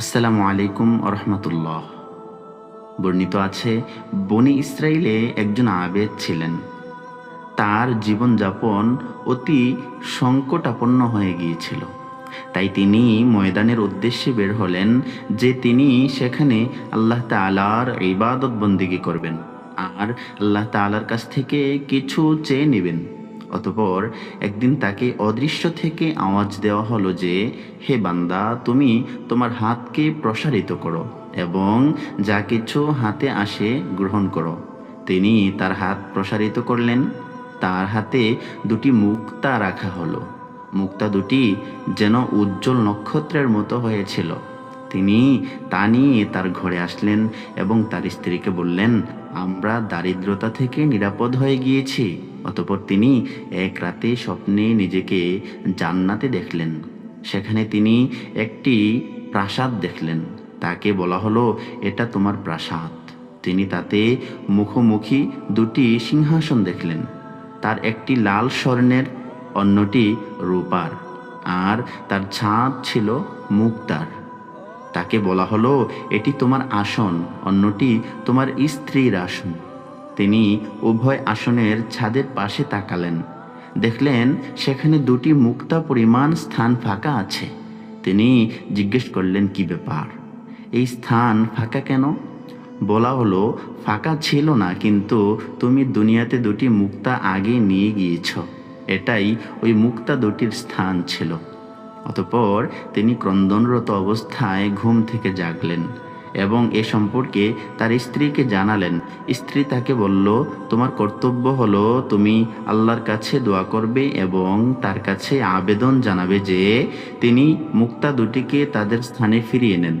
আসসালামু আলাইকুম রহমতুল্লাহ। বর্ণিত আছে, বনি ইসরায়েলে একজন আবেদ ছিলেন। তার জীবনযাপন অতি সংকটাপন্ন হয়ে গিয়েছিল। তাই তিনি ময়দানের উদ্দেশ্যে বের হলেন যে তিনি সেখানে আল্লাহ তালার ইবাদত বন্দিগি করবেন আর আল্লাহ তালার কাছ থেকে কিছু চেয়ে নেবেন। অতপর একদিন তাকে অদৃশ্য থেকে আওয়াজ দেওয়া হলো যে, হে বান্দা, তুমি তোমার হাতকে প্রসারিত করো এবং যা কিছু হাতে আসে গ্রহণ করো। তিনি তার হাত প্রসারিত করলেন। তার হাতে দুটি মুক্তা রাখা হলো। মুক্তা দুটি যেন উজ্জ্বল নক্ষত্রের মতো হয়েছিল। তিনি তা নিয়ে তার ঘরে আসলেন এবং তার স্ত্রীকে বললেন, আমরা দারিদ্রতা থেকে নিরাপদ হয়ে গিয়েছি। অতপর তিনি এক রাতে স্বপ্নে নিজেকে জান্নাতে দেখলেন। সেখানে তিনি একটি প্রাসাদ দেখলেন। তাকে বলা হলো, এটা তোমার প্রাসাদ। তিনি তাতে মুখোমুখি দুটি সিংহাসন দেখলেন। তার একটি লাল স্বর্ণের, অন্যটি রূপার। আর তার ছাদ ছিল মুক্তার। তাকে বলা হলো, এটি তোমার আসন, অন্যটি তোমার স্ত্রীর আসন। তিনি উভয় আসনের ছাদের পাশে তাকালেন। দেখলেন, সেখানে দুটি মুক্তা পরিমাণ স্থান ফাঁকা আছে। তিনি জিজ্ঞেস করলেন, কি ব্যাপার? এই স্থান ফাঁকা কেন? বলা হলো, ফাঁকা ছিল না, কিন্তু তুমি দুনিয়াতে দুটি মুক্তা আগে নিয়ে গিয়েছ। এটাই ওই মুক্তা দুটির স্থান ছিল। অতপর তিনি ক্রন্দনরত অবস্থায় ঘুম থেকে জাগলেন এবং এ সম্পর্কে তার স্ত্রীকে জানালেন। স্ত্রী তাকে বলল, তোমার কর্তব্য হলো তুমি আল্লাহর কাছে দোয়া করবে এবং তার কাছে আবেদন জানাবে যে তিনি মুক্তা দুটিকে তাদের স্থানে ফিরিয়ে নেন।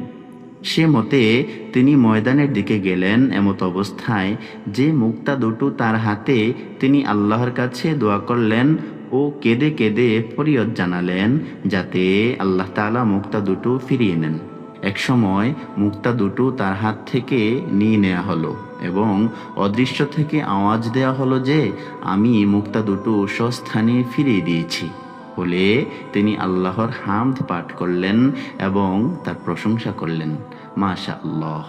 সে মতে তিনি ময়দানের দিকে গেলেন এমত অবস্থায় যে মুক্তা দুটো তার হাতে তিনি আল্লাহর কাছে দোয়া করলেন ও কেঁদে কেঁদে ফরিয়ত জানালেন যাতে আল্লাহ তালা মুক্তা দুটো ফিরিয়ে নেন। এক সময় মুক্তা দুটো তার হাত থেকে নিয়ে নেওয়া হলো এবং অদৃশ্য থেকে আওয়াজ দেওয়া হলো যে, আমি মুক্তা দুটো স্বস্থানে ফিরিয়ে দিয়েছি। বলে তিনি আল্লাহর হামদ পাঠ করলেন এবং তার প্রশংসা করলেন। মাশা আল্লাহ